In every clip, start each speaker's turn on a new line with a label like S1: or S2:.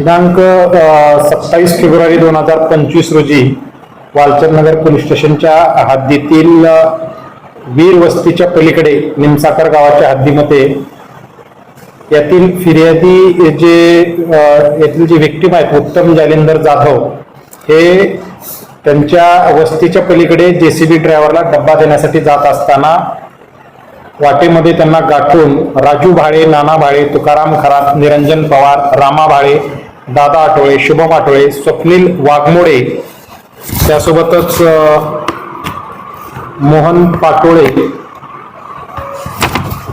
S1: दिनांक सत्तावीस फेब्रुवारी दोन हजार पंचवीस रोजी वालचंद नगर पोलीस स्टेशनच्या हद्दीतील वीर वस्तीच्या पलीकडे निमसाकर गावाच्या हद्दीमध्ये यातील फिर्यादी जे यातील जे व्यक्तिम आहेत उत्तम जालिंदर जाधव हे त्यांच्या वस्तीच्या पलीकडे जे सी बी ड्रायव्हरला डब्बा देण्यासाठी जात असताना वाटेमध्ये त्यांना गाठून राजू भाळे नाना भाळे तुकाराम खरात निरंजन पवार रामा भाळे दादा आठवळे शुभम आठवळे स्वप्नील वाघमोडे त्यासोबतच मोहन पाटोळे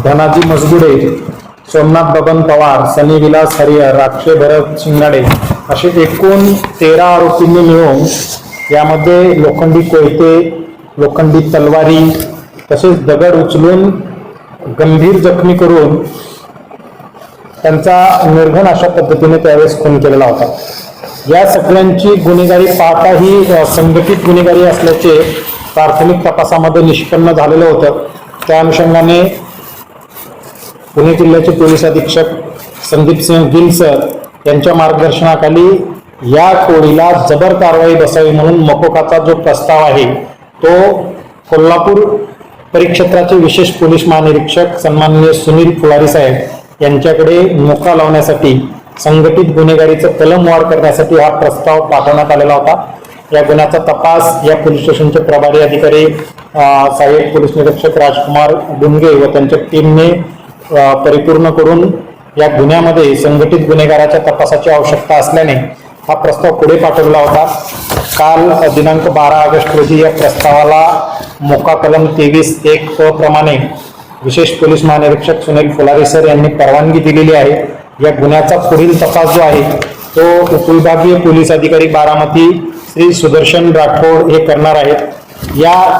S1: धनाजी मजगुडे सोमनाथ बबन पवार सनी विलास हरिहर राक्षे भरत शिंगाडे असे एकूण तेरा आरोपींनी मिळून यामध्ये लोखंडी कोयते लोखंडी तलवारी तसेच दगड उचलून गंभीर जखमी करून त्यांचा निर्घन अशा पद्धतीने त्यावेळेस खून केलेला होता. या सगळ्यांची गुन्हेगारी पाहता ही संघटित गुन्हेगारी असल्याचे प्राथमिक तपासामध्ये निष्पन्न झालेलं होतं. त्या अनुषंगाने पुणे जिल्ह्याचे पोलीस अधीक्षक संदीप सिंह गिल सर यांच्या मार्गदर्शनाखाली या टोळीला जबर कारवाई बसावी म्हणून मकोकाचा जो प्रस्ताव आहे तो कोल्हापूर परिक्षेत्राचे विशेष पोलीस महानिरीक्षक सन्माननीय सुनील फुलारी साहेब यांच्याकडे मोका लावण्यासाठी संघटित गुन्हेगारीचं कलम वाढ करण्यासाठी हा प्रस्ताव पाठवण्यात आलेला होता. या गुन्ह्याचा तपास या पोलीस स्टेशनचे प्रभारी अधिकारी सहाय्यक पोलीस निरीक्षक राजकुमार डुंगे व त्यांच्या टीमने परिपूर्ण करून या गुन्ह्यामध्ये संघटित गुन्हेगाराच्या तपासाची आवश्यकता असल्याने हा प्रस्ताव पुढे पाठवला होता. काल दिनांक बारा ऑगस्ट रोजी या प्रस्तावाला मोका कलम तेवीस एक प्रमाणे विशेष पोलीस महानिरीक्षक सुनील फुलारे सर यांनी परवानगी दिलेली आहे. या गुन्ह्याचा पुढील तपास जो आहे तो उपविभागीय पोलीस अधिकारी बारामती श्री सुदर्शन राठोड हे करणार आहेत. या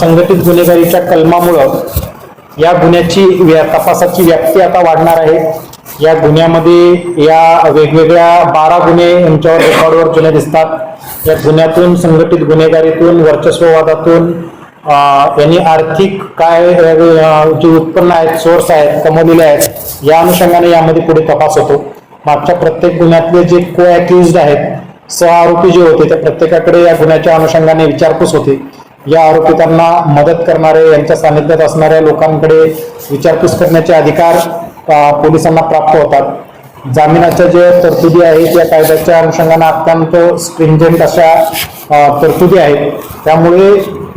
S1: संघटित गुन्हेगारीच्या कलमामुळं या गुन्ह्याची व्या- तपासाची व्याप्ती आता वाढणार आहे. या गुन्ह्यामध्ये या वेगवेगळ्या बारा गुन्हे यांच्यावर रेकॉर्डवर जुने दिसतात. या गुन्ह्यातून संघटित गुन्हेगारीतून वर्चस्ववादातून यांनी आर्थिक काय जे उत्पन्न आहेत सोर्स आहेत कमवलेले आहेत या अनुषंगाने यामध्ये पुढे तपास होतो. मागच्या प्रत्येक गुन्ह्यातले जे को अक्युज्ड आहेत सह आरोपी जे होते त्या प्रत्येकाकडे या गुन्ह्याच्या अनुषंगाने विचारपूस होते. या आरोपितांना मदत करणारे यांच्या सानिध्यात असणाऱ्या लोकांकडे विचारपूस करण्याचे अधिकार पोलिसांना प्राप्त होतात. जामिनाच्या जे तरतुदी आहेत या कायद्याच्या अनुषंगाने अत्यंत स्ट्रिंजंट अशा तरतुदी आहेत. त्यामुळे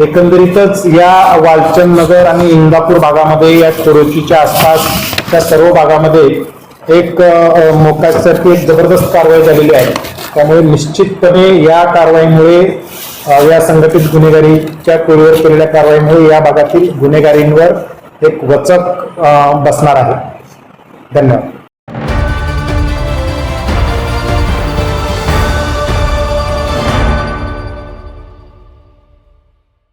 S1: एकंदरीतच या वालचंद नगर आणि इंदापूर भागामध्ये या चोरोचीच्या आसपास त्या सर्व भागामध्ये एक अ, मोकासारखी एक जबरदस्त कारवाई झालेली आहे. त्यामुळे निश्चितपणे या कारवाईमुळे या संघटित गुन्हेगारीच्या टोळीवर केलेल्या कारवाईमुळे या भागातील गुन्हेगारींवर एक वचक बसणार आहे. धन्यवाद.